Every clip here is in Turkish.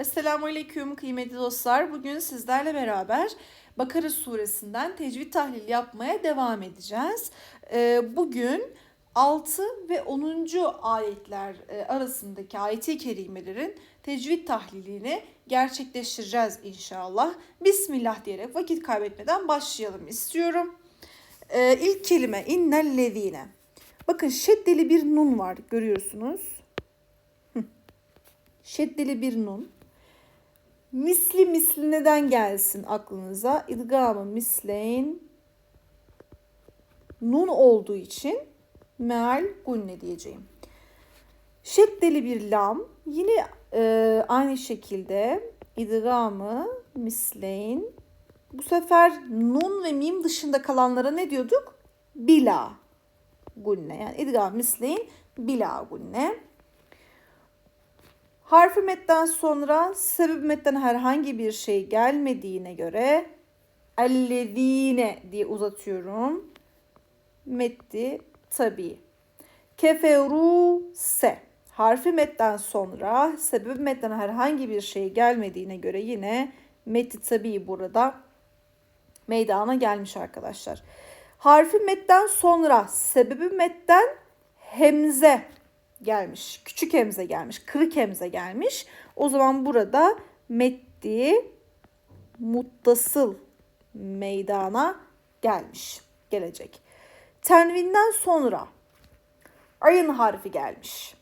Esselamu Aleyküm kıymetli dostlar. Bugün sizlerle beraber Bakara suresinden tecvid tahlil yapmaya devam edeceğiz. Ee, Bugün 6 ve 10. ayetler e, arasındaki ayeti kerimelerin tecvid tahlilini gerçekleştireceğiz inşallah. Bismillah diyerek vakit kaybetmeden başlayalım istiyorum. Ee, İlk kelime innellezine. Bakın şeddeli bir nun var görüyorsunuz. Şeddeli bir nun. Misli misli neden gelsin aklınıza? İdgamı misleyn nun olduğu için meal gunne diyeceğim. Şeddeli bir lam yine e, aynı şekilde idgamı misleyn bu sefer nun ve mim dışında kalanlara ne diyorduk? Bila gunne yani idgam misleyn bila gunne. Harfi metten sonra sebep metten herhangi bir şey gelmediğine göre ellezine diye uzatıyorum. Metti tabi. Keferu se. Harfi metten sonra sebep metten herhangi bir şey gelmediğine göre yine metti tabi burada meydana gelmiş arkadaşlar. Harfi metten sonra sebebi metten hemze gelmiş. Küçük hemze gelmiş. Kırık hemze gelmiş. O zaman burada metti muttasıl meydana gelmiş. Gelecek. Tenvinden sonra ayın harfi gelmiş.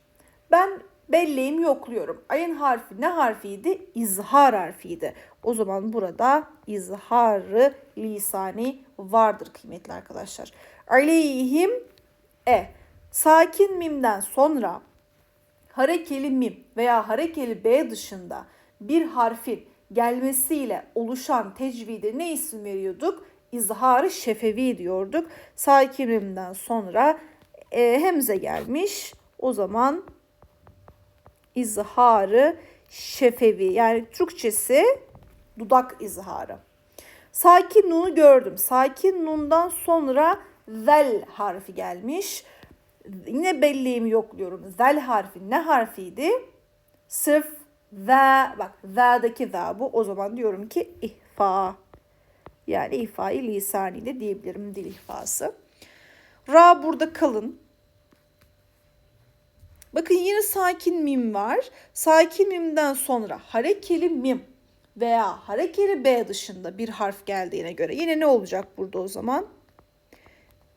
Ben belleğimi yokluyorum. Ayın harfi ne harfiydi? İzhar harfiydi. O zaman burada izharı lisani vardır kıymetli arkadaşlar. Aleyhim e. Sakin mimden sonra harekeli mim veya harekeli b dışında bir harfin gelmesiyle oluşan tecvide ne isim veriyorduk? İzharı şefevi diyorduk. Sakin mimden sonra e, hemze gelmiş. O zaman izharı şefevi yani Türkçesi dudak izharı. Sakin nunu gördüm. Sakin nundan sonra zel harfi gelmiş. Yine belleğimi yokluyorum. Zel harfi ne harfiydi? Sırf ve bak ve'deki ve bu. O zaman diyorum ki ihfa. Yani ihfa-i lisani de diyebilirim dil ihfası. Ra burada kalın. Bakın yine sakin mim var. Sakin mimden sonra harekeli mim veya harekeli B dışında bir harf geldiğine göre yine ne olacak burada o zaman?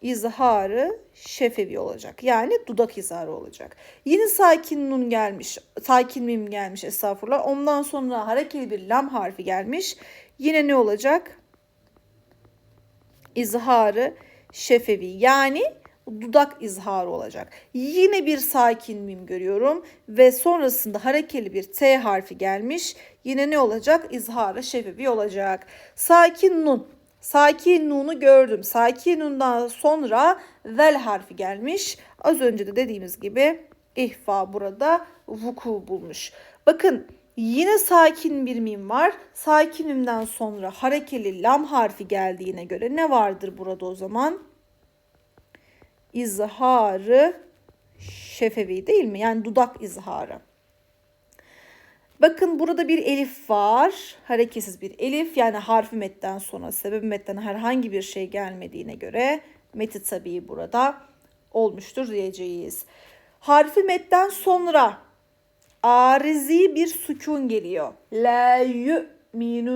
İzharı şefevi olacak. Yani dudak izharı olacak. Yine sakin nun gelmiş, sakin mim gelmiş estağfurullah. Ondan sonra harekeli bir lam harfi gelmiş. Yine ne olacak? İzharı şefevi. Yani dudak izharı olacak. Yine bir sakin mim görüyorum ve sonrasında harekeli bir T harfi gelmiş. Yine ne olacak? İzharı şefevi olacak. Sakin nun. Sakin nunu gördüm. Sakin nundan sonra vel harfi gelmiş. Az önce de dediğimiz gibi ihfa burada vuku bulmuş. Bakın Yine sakin bir mim var. Sakin mimden sonra harekeli lam harfi geldiğine göre ne vardır burada o zaman? izharı şefevi değil mi? Yani dudak izharı. Bakın burada bir elif var. Hareketsiz bir elif. Yani harfi metten sonra sebep metten herhangi bir şey gelmediğine göre meti tabii burada olmuştur diyeceğiz. Harfi metten sonra arizi bir sükun geliyor. La yu'minun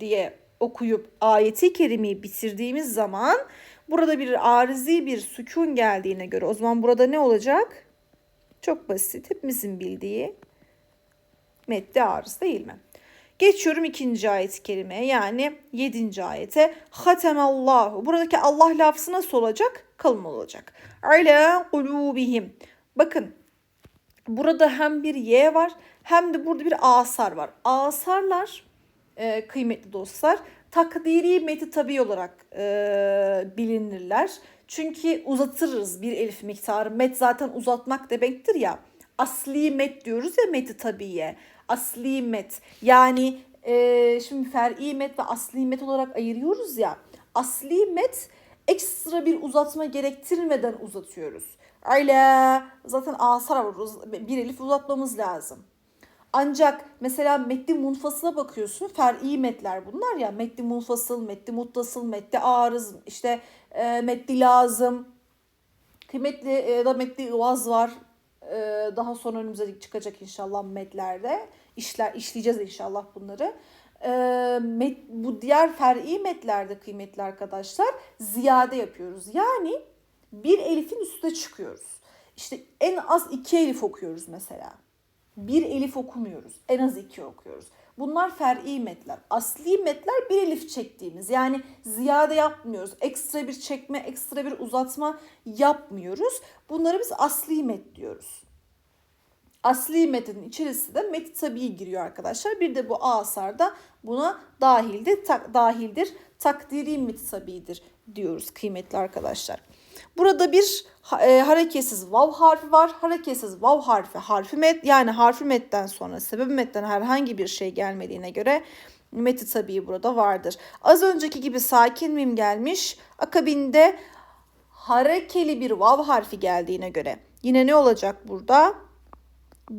diye okuyup ayeti kerimeyi bitirdiğimiz zaman Burada bir arizi bir sükun geldiğine göre o zaman burada ne olacak? Çok basit. Hepimizin bildiği medde arız değil mi? Geçiyorum ikinci ayet-i kerimeye yani yedinci ayete. Hatemallahu. Buradaki Allah lafzı nasıl olacak? Kalın olacak. Ala kulubihim. Bakın burada hem bir Y var hem de burada bir asar var. Asarlar e, kıymetli dostlar takdiri meti tabi olarak e, bilinirler. Çünkü uzatırız bir elif miktarı. Met zaten uzatmak demektir ya. Asli met diyoruz ya meti tabiye. Asli met. Yani e, şimdi fer'i met ve asli met olarak ayırıyoruz ya. Asli met ekstra bir uzatma gerektirmeden uzatıyoruz. Öyle zaten asar var. Bir elif uzatmamız lazım. Ancak mesela metni munfasıla bakıyorsun. Fer'i metler bunlar ya. Metni munfasıl, metni muttasıl, metni arız, işte e, metni lazım. Kıymetli e, da metni ıvaz var. E, daha sonra önümüze çıkacak inşallah metlerde. İşler, işleyeceğiz inşallah bunları. E, met, bu diğer fer'i metlerde kıymetli arkadaşlar ziyade yapıyoruz. Yani bir elifin üstüne çıkıyoruz. İşte en az iki elif okuyoruz mesela. Bir elif okumuyoruz. En az iki okuyoruz. Bunlar fer'i metler. Asli metler bir elif çektiğimiz. Yani ziyade yapmıyoruz. Ekstra bir çekme, ekstra bir uzatma yapmıyoruz. Bunları biz asli met diyoruz. Asli metnin içerisinde met tabii giriyor arkadaşlar. Bir de bu asar da buna dahildir. Tak, dahildir. Takdiri met tabidir diyoruz kıymetli arkadaşlar. Burada bir e, hareketsiz vav harfi var. Hareketsiz vav harfi harfi met yani harfi metten sonra sebebi metten herhangi bir şey gelmediğine göre meti tabii burada vardır. Az önceki gibi sakin mim gelmiş. Akabinde harekeli bir vav harfi geldiğine göre yine ne olacak burada?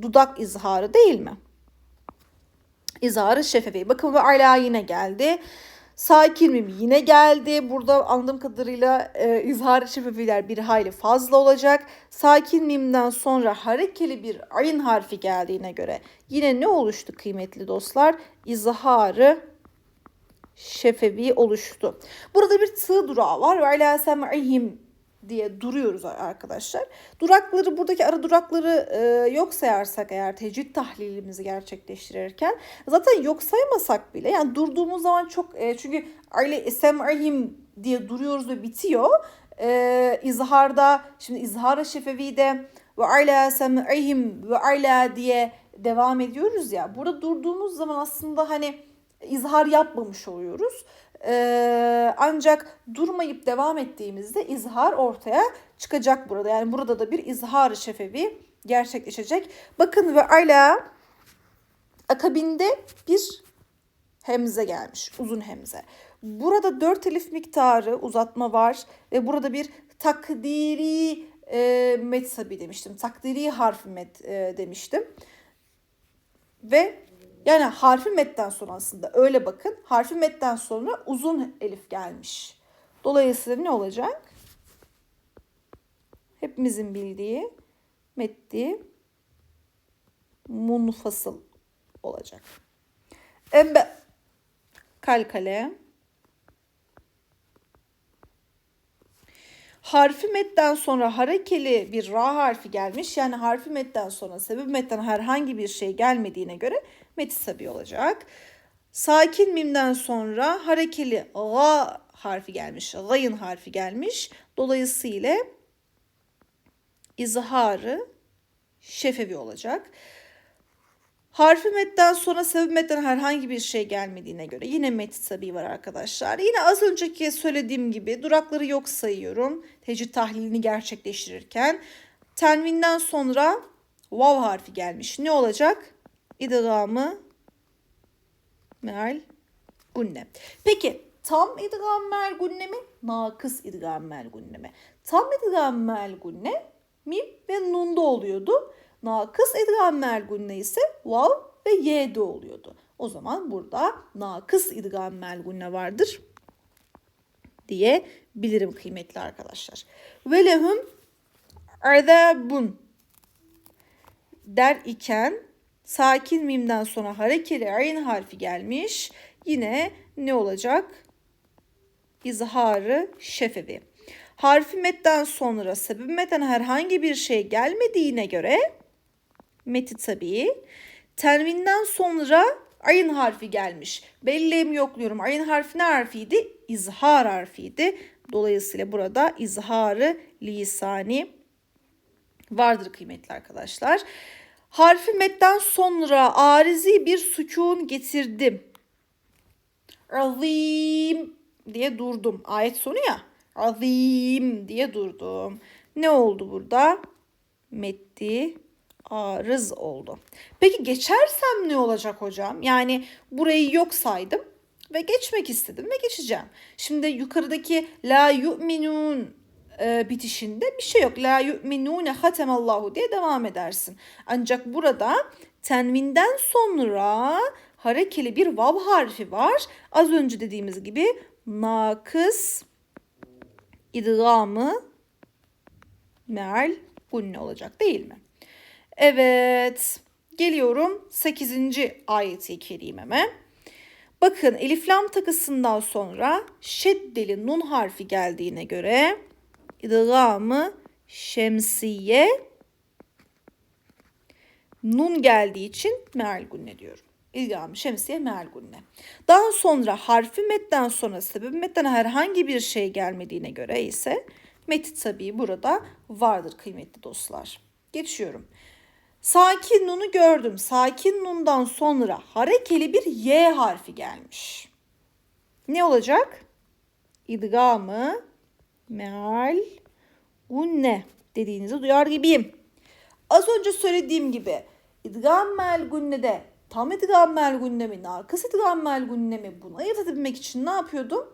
Dudak izharı değil mi? İzharı şefefi. Bakın ve ala yine geldi. Sakin mim yine geldi. Burada anladığım kadarıyla e, izhar şefafiler bir hayli fazla olacak. Sakin mimden sonra harekeli bir ayın harfi geldiğine göre yine ne oluştu kıymetli dostlar? İzharı şefevi oluştu. Burada bir tığ durağı var. Ve alâ sem'ihim diye duruyoruz arkadaşlar. Durakları buradaki ara durakları e, yok sayarsak eğer tecvid tahlilimizi gerçekleştirirken zaten yok saymasak bile yani durduğumuz zaman çok e, çünkü aile sem'ihim diye duruyoruz ve bitiyor. E, izharda şimdi izhar-ı şefevide ve ala sem'ihim ve ala diye devam ediyoruz ya. Burada durduğumuz zaman aslında hani izhar yapmamış oluyoruz. Ee, ancak durmayıp devam ettiğimizde izhar ortaya çıkacak burada. Yani burada da bir izhar şefevi gerçekleşecek. Bakın ve ala akabinde bir hemze gelmiş. Uzun hemze. Burada dört elif miktarı uzatma var ve burada bir takdiri e, metsabi demiştim. Takdiri harfi met e, demiştim. Ve yani harfi metten sonra aslında öyle bakın. Harfi metten sonra uzun elif gelmiş. Dolayısıyla ne olacak? Hepimizin bildiği metti munfasıl olacak. Embe kalkale harfi metten sonra harekeli bir ra harfi gelmiş. Yani harfi metten sonra sebep metten herhangi bir şey gelmediğine göre metisabi olacak. Sakin mimden sonra harekeli ga harfi gelmiş. Gayın harfi gelmiş. Dolayısıyla izharı şefevi olacak. Harfi metten sonra sebep metten herhangi bir şey gelmediğine göre yine met tabi var arkadaşlar. Yine az önceki söylediğim gibi durakları yok sayıyorum. Tecrid tahlilini gerçekleştirirken. Tenvinden sonra vav harfi gelmiş. Ne olacak? İdgamı meal gunne. Peki tam idgam meal gunne mi? Nakıs idgam meal gunne mi? Tam idgam meal gunne mim ve nunda oluyordu. Nakıs idgam meal gunne ise vav ve y'de oluyordu. O zaman burada nakıs idgam meal gunne vardır diye bilirim kıymetli arkadaşlar. Ve lehum azabun der iken sakin mimden sonra harekeli ayn harfi gelmiş. Yine ne olacak? İzharı şefevi. Harfi metten sonra sebebi metten herhangi bir şey gelmediğine göre meti tabii. Tenvinden sonra ayın harfi gelmiş. Belleğimi yokluyorum. Ayın harfi ne harfiydi? İzhar harfiydi. Dolayısıyla burada izharı lisani vardır kıymetli arkadaşlar. Harfi metten sonra arizi bir sükun getirdim. Azim diye durdum. Ayet sonu ya. Azim diye durdum. Ne oldu burada? Metti arız oldu. Peki geçersem ne olacak hocam? Yani burayı yok saydım ve geçmek istedim ve geçeceğim. Şimdi yukarıdaki la yu'minun e, bitişinde bir şey yok. La yu'minune hatemallahu diye devam edersin. Ancak burada Tenvinden sonra harekeli bir vav harfi var. Az önce dediğimiz gibi nakıs idgamı meal gunne olacak değil mi? Evet. Geliyorum 8. ayeti kerimeme. Bakın elif lam takısından sonra şeddeli nun harfi geldiğine göre idgamı şemsiye nun geldiği için meal gunne diyorum. İdgam şemsiye meal gunne. Daha sonra harfi metten sonra sebebi metten herhangi bir şey gelmediğine göre ise met tabii burada vardır kıymetli dostlar. Geçiyorum. Sakin nunu gördüm. Sakin nundan sonra harekeli bir y harfi gelmiş. Ne olacak? İdgamı meal gunne dediğinizi duyar gibiyim. Az önce söylediğim gibi idgam meal gunne'de tam idgam meal gunne mi, nakıs idgam meal gunne mi bunu ayırt edebilmek için ne yapıyordum?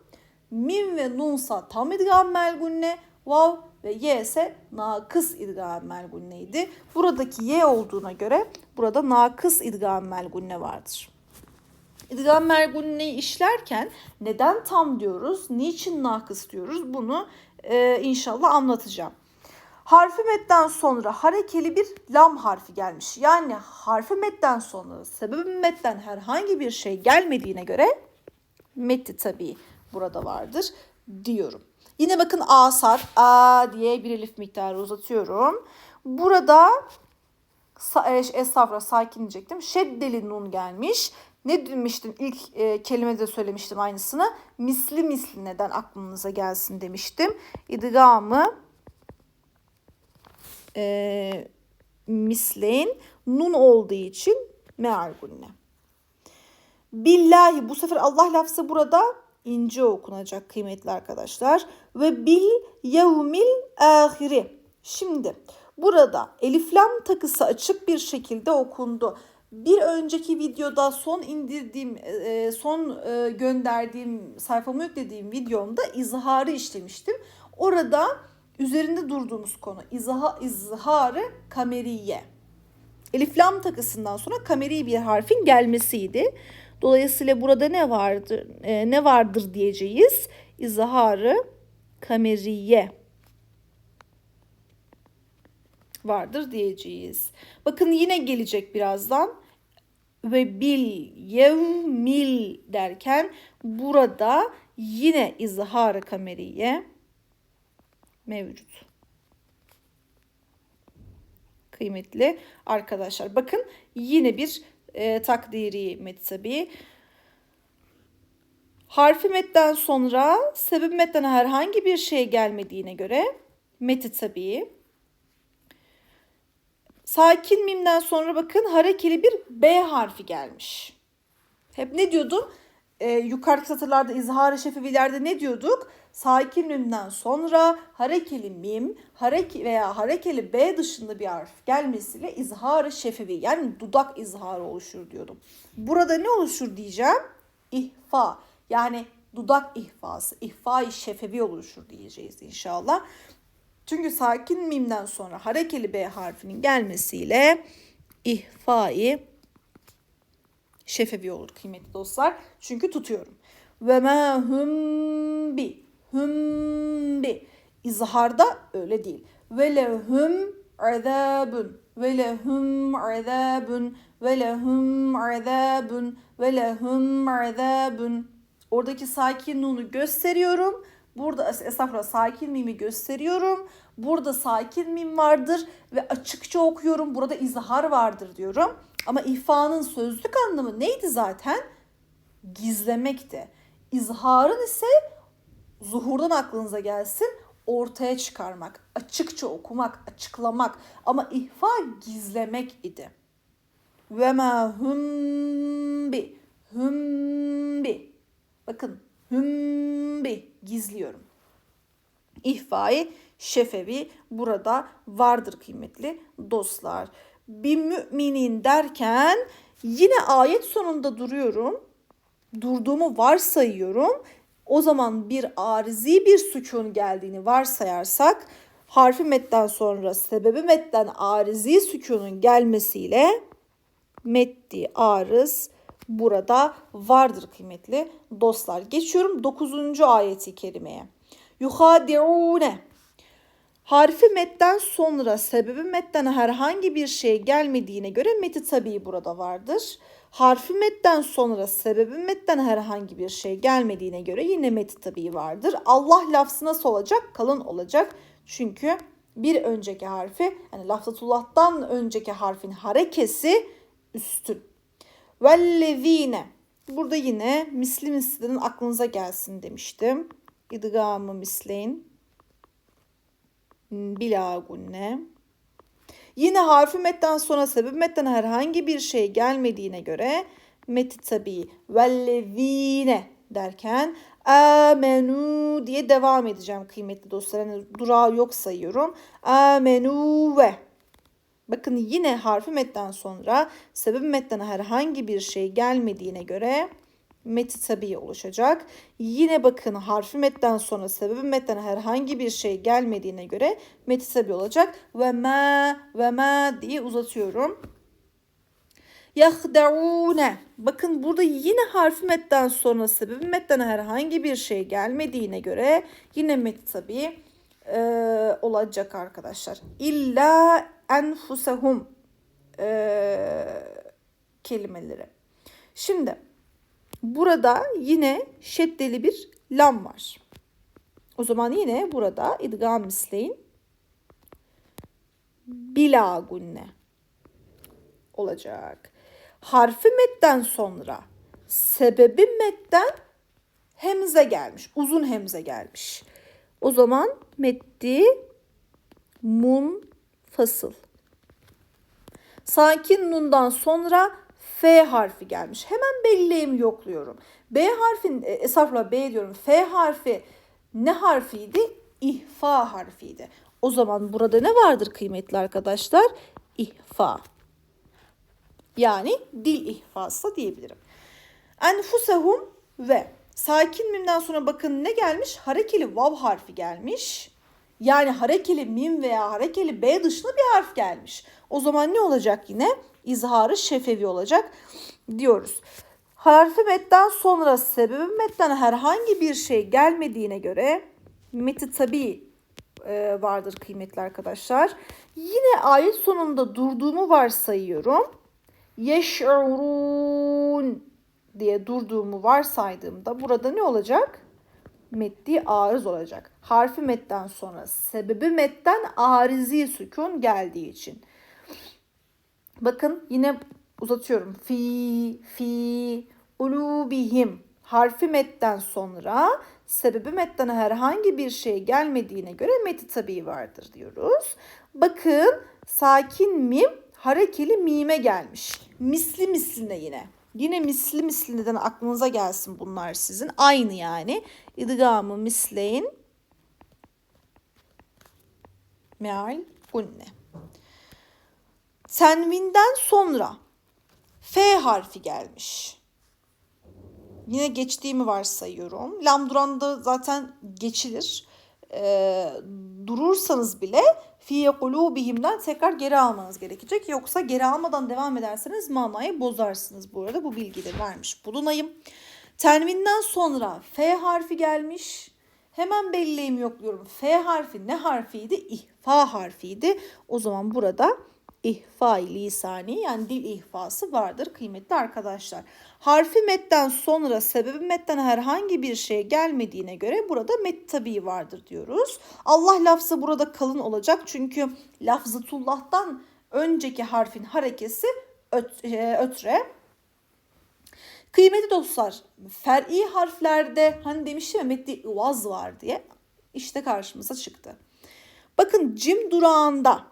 Mim ve nunsa tam idgam meal gunne, vav ve y ise nakıs idgam melgunneydi. Buradaki y olduğuna göre burada nakıs idgam melgunne vardır. İdgam melgunneyi işlerken neden tam diyoruz, niçin nakıs diyoruz bunu e, inşallah anlatacağım. Harfi metten sonra harekeli bir lam harfi gelmiş. Yani harfi metten sonra sebebi metten herhangi bir şey gelmediğine göre metti tabii burada vardır diyorum. Yine bakın asar a diye bir elif miktarı uzatıyorum. Burada e, estağfurullah sakin diyecektim. Şeddeli nun gelmiş. Ne demiştim ilk e, kelimede söylemiştim aynısını. Misli misli neden aklınıza gelsin demiştim. İdgamı e, misleyin nun olduğu için meal. Billahi bu sefer Allah lafzı burada ince okunacak kıymetli arkadaşlar. Ve bil yevmil ahiri. Şimdi burada eliflam takısı açık bir şekilde okundu. Bir önceki videoda son indirdiğim, e, son e, gönderdiğim, sayfamı yüklediğim videomda izharı işlemiştim. Orada üzerinde durduğumuz konu izha, izharı kameriye. Eliflam takısından sonra kameri bir harfin gelmesiydi. Dolayısıyla burada ne vardır e, ne vardır diyeceğiz. İzharı kameriye vardır diyeceğiz. Bakın yine gelecek birazdan. Ve bil yevmil derken burada yine izharı kameriye mevcut. Kıymetli arkadaşlar bakın yine bir e, takdiri met tabi. Harfi metten sonra sebep metten herhangi bir şey gelmediğine göre meti tabi. Sakin mimden sonra bakın harekeli bir B harfi gelmiş. Hep ne diyordum? Ee, yukarıdaki satırlarda izhar-ı şefevilerde ne diyorduk? Sakin mimden sonra harekeli mim hareke veya harekeli B dışında bir harf gelmesiyle izhar-ı şefevi yani dudak izharı oluşur diyordum. Burada ne oluşur diyeceğim? İhfa yani dudak ihfası, ihfa-i şefevi oluşur diyeceğiz inşallah. Çünkü sakin mimden sonra harekeli B harfinin gelmesiyle ihfai şefevi olur kıymetli dostlar. Çünkü tutuyorum. Ve ma hum bi hum bi. İzharda öyle değil. Ve lehum azabun ve lehum azabun ve lehum azabun ve lehum azabun. Oradaki sakin nunu gösteriyorum. Burada estağfurullah sakin mimi gösteriyorum. Burada sakin mim vardır ve açıkça okuyorum. Burada izhar vardır diyorum. Ama ihfanın sözlük anlamı neydi zaten? Gizlemekti. İzharın ise zuhurdan aklınıza gelsin ortaya çıkarmak, açıkça okumak, açıklamak ama ihfa gizlemek idi. Ve ma hum bi hum bi. Bakın hum bi gizliyorum. İhfai şefevi burada vardır kıymetli dostlar. Bir müminin derken yine ayet sonunda duruyorum. Durduğumu varsayıyorum o zaman bir arizi bir sükun geldiğini varsayarsak harfi metten sonra sebebi metten arizi sükunun gelmesiyle Meddi arız burada vardır kıymetli dostlar. Geçiyorum 9. ayeti kerimeye. Yuhadi'une Harfi metten sonra sebebi metten herhangi bir şey gelmediğine göre meti tabii burada vardır. Harfi metten sonra sebebi metten herhangi bir şey gelmediğine göre yine meti tabii vardır. Allah lafzı nasıl olacak? Kalın olacak. Çünkü bir önceki harfi yani lafzatullah'tan önceki harfin harekesi üstün. Vellezine Burada yine misli mislinin aklınıza gelsin demiştim. İdgamı misleyin bila gunne. Yine harfi metten sonra sebep metten herhangi bir şey gelmediğine göre meti tabi vellezine derken amenu diye devam edeceğim kıymetli dostlar. Yani durağı yok sayıyorum. Amenu ve Bakın yine harfi metten sonra sebep metten herhangi bir şey gelmediğine göre meti tabi oluşacak. Yine bakın harfi metten sonra sebebi metten herhangi bir şey gelmediğine göre meti tabi olacak. Ve ma ve ma diye uzatıyorum. Yahdaune. Bakın burada yine harfi metten sonra sebebi metten herhangi bir şey gelmediğine göre yine meti tabi e, olacak arkadaşlar. İlla enfusehum e, kelimeleri. Şimdi Burada yine şeddeli bir lam var. O zaman yine burada idgam misleyin. Bila gunne olacak. Harfi metten sonra sebebi metten hemze gelmiş. Uzun hemze gelmiş. O zaman meddi mun fasıl. Sakin nundan sonra F harfi gelmiş. Hemen belleğimi yokluyorum. B harfin, e, esafla B diyorum. F harfi ne harfiydi? İhfa harfiydi. O zaman burada ne vardır kıymetli arkadaşlar? İhfa. Yani dil ihfası diyebilirim. Enfusehum ve sakin mimden sonra bakın ne gelmiş? Harekeli vav harfi gelmiş. Yani harekeli mim veya harekeli b dışında bir harf gelmiş. O zaman ne olacak yine? izharı şefevi olacak diyoruz. Harfi metten sonra sebebi metten herhangi bir şey gelmediğine göre meti tabi e, vardır kıymetli arkadaşlar. Yine ayet sonunda durduğumu varsayıyorum. Yeş'urun diye durduğumu varsaydığımda burada ne olacak? Metdi arız olacak. Harfi metten sonra sebebi metten arizi sükun geldiği için. Bakın yine uzatıyorum. Fi, fi, ulubihim harfi metten sonra sebebi metten herhangi bir şey gelmediğine göre meti tabi vardır diyoruz. Bakın sakin mim harekeli mime gelmiş. Misli misline yine. Yine misli mislineden aklınıza gelsin bunlar sizin. Aynı yani. İdgamı misleyin. Meal gunne. Tenvinden sonra F harfi gelmiş. Yine geçtiğimi varsayıyorum. Lam duranda zaten geçilir. Ee, durursanız bile fi kulubihimden tekrar geri almanız gerekecek. Yoksa geri almadan devam ederseniz manayı bozarsınız. Bu arada bu bilgileri vermiş bulunayım. Tenvinden sonra F harfi gelmiş. Hemen belleğimi yokluyorum. F harfi ne harfiydi? İhfa harfiydi. O zaman burada ihfa lisani yani dil ihfası vardır kıymetli arkadaşlar. Harfi metten sonra sebebi metten herhangi bir şey gelmediğine göre burada met tabi vardır diyoruz. Allah lafzı burada kalın olacak çünkü lafzıtullah'tan önceki harfin harekesi öt, e, ötre. Kıymetli dostlar fer'i harflerde hani demiştim ya metni uvaz var diye işte karşımıza çıktı. Bakın cim durağında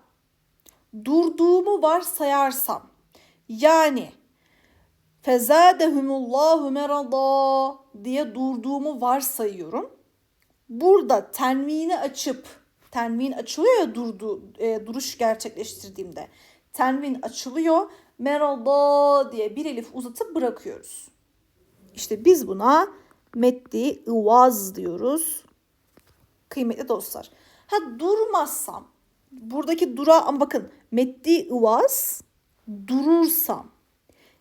durduğumu varsayarsam yani fezadehumullahu merada diye durduğumu varsayıyorum. Burada tenvini açıp tenvin açılıyor ya durdu, e, duruş gerçekleştirdiğimde. Tenvin açılıyor. Merada diye bir elif uzatıp bırakıyoruz. İşte biz buna meddi ıvaz diyoruz. Kıymetli dostlar. Ha durmazsam buradaki dura ama bakın meddi ıvaz durursam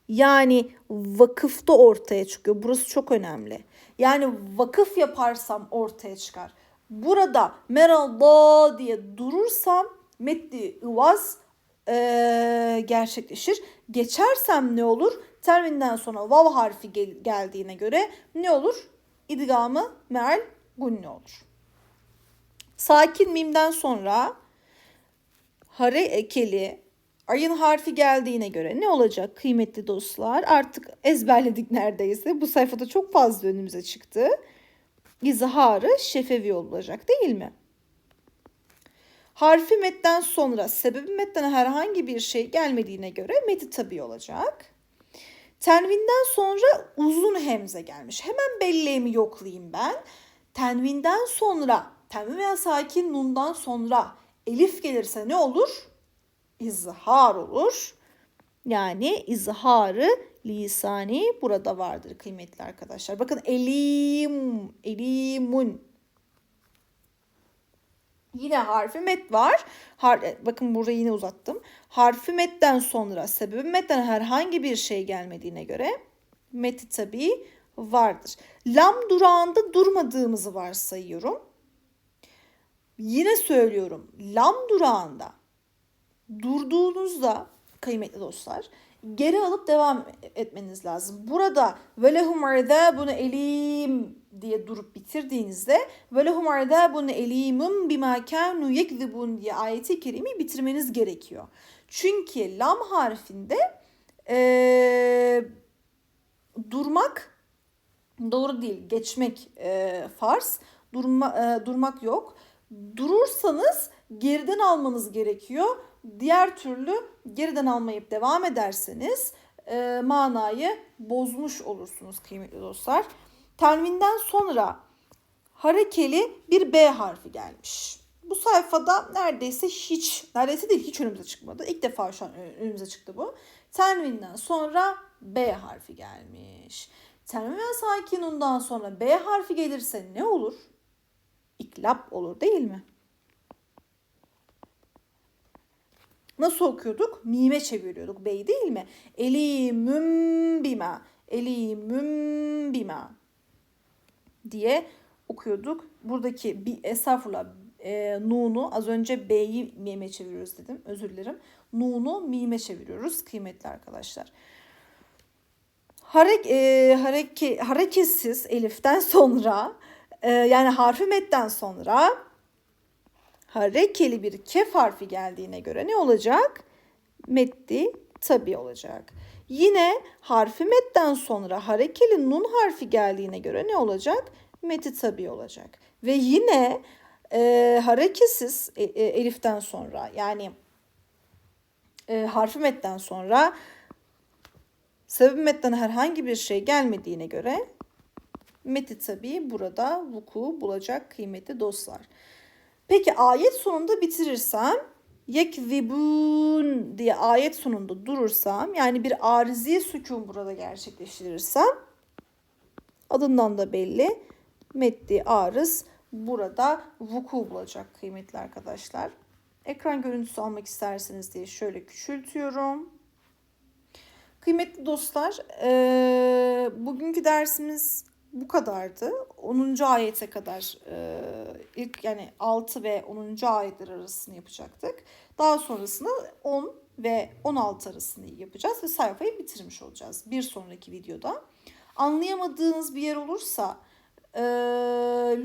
Yani vakıfta ortaya çıkıyor. Burası çok önemli. Yani vakıf yaparsam ortaya çıkar. Burada merallah diye durursam metni ıvaz eee, gerçekleşir. Geçersem ne olur? Terminden sonra vav harfi gel- geldiğine göre ne olur? İdgamı meal gunni olur. Sakin mimden sonra hare ekeli ayın harfi geldiğine göre ne olacak kıymetli dostlar? Artık ezberledik neredeyse. Bu sayfada çok fazla önümüze çıktı. İzharı şefevi olacak değil mi? Harfi metten sonra sebebi metten herhangi bir şey gelmediğine göre meti tabi olacak. Tenvinden sonra uzun hemze gelmiş. Hemen belleğimi yoklayayım ben. Tenvinden sonra, tenvin veya sakin nundan sonra elif gelirse ne olur? İzhar olur. Yani izharı lisani burada vardır kıymetli arkadaşlar. Bakın elim, elimun. Yine harfi met var. Har bakın burayı yine uzattım. Harfi metten sonra sebebi metten herhangi bir şey gelmediğine göre meti tabi vardır. Lam durağında durmadığımızı varsayıyorum. Yine söylüyorum. Lam durağında durduğunuzda kıymetli dostlar geri alıp devam etmeniz lazım. Burada velehum bunu elim diye durup bitirdiğinizde velehum bunu elimun bima kanu yekzibun diye ayeti kerimi bitirmeniz gerekiyor. Çünkü lam harfinde ee, durmak doğru değil. Geçmek e, farz. Durma, e, durmak yok. Durursanız geriden almanız gerekiyor. Diğer türlü geriden almayıp devam ederseniz e, manayı bozmuş olursunuz kıymetli dostlar. Tenvinden sonra harekeli bir B harfi gelmiş. Bu sayfada neredeyse hiç, neredeyse değil hiç önümüze çıkmadı. İlk defa şu an önümüze çıktı bu. Tenvinden sonra B harfi gelmiş. Tenvin ve sakinundan sonra B harfi gelirse ne olur? İklap olur değil mi? Nasıl okuyorduk? Mime çeviriyorduk. Bey değil mi? Elimüm bima. Elimüm bima. Diye okuyorduk. Buradaki bir estağfurullah e, nunu az önce B'yi mime çeviriyoruz dedim. Özür dilerim. Nunu mime çeviriyoruz kıymetli arkadaşlar. Harek, e, hareke, hareketsiz eliften sonra e, yani harfi metten sonra harekeli bir kef harfi geldiğine göre ne olacak? Metti tabi olacak. Yine harfi metten sonra harekeli nun harfi geldiğine göre ne olacak? Meti tabi olacak. Ve yine e, hareketsiz e, e, eliften sonra yani e, harfi metten sonra sebep metten herhangi bir şey gelmediğine göre meti tabi burada vuku bulacak kıymetli dostlar. Peki ayet sonunda bitirirsem yekzibun diye ayet sonunda durursam yani bir arizi sükun burada gerçekleştirirsem adından da belli metni arız burada vuku bulacak kıymetli arkadaşlar. Ekran görüntüsü almak isterseniz diye şöyle küçültüyorum. Kıymetli dostlar, e, bugünkü dersimiz bu kadardı. 10. ayete kadar e, ilk yani 6 ve 10. ayetler arasını yapacaktık. Daha sonrasında 10 ve 16 arasını yapacağız ve sayfayı bitirmiş olacağız bir sonraki videoda. Anlayamadığınız bir yer olursa e,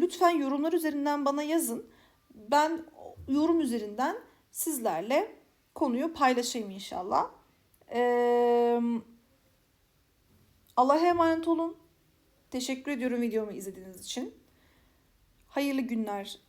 lütfen yorumlar üzerinden bana yazın. Ben yorum üzerinden sizlerle konuyu paylaşayım inşallah. Ee, Allah'a emanet olun. Teşekkür ediyorum videomu izlediğiniz için. Hayırlı günler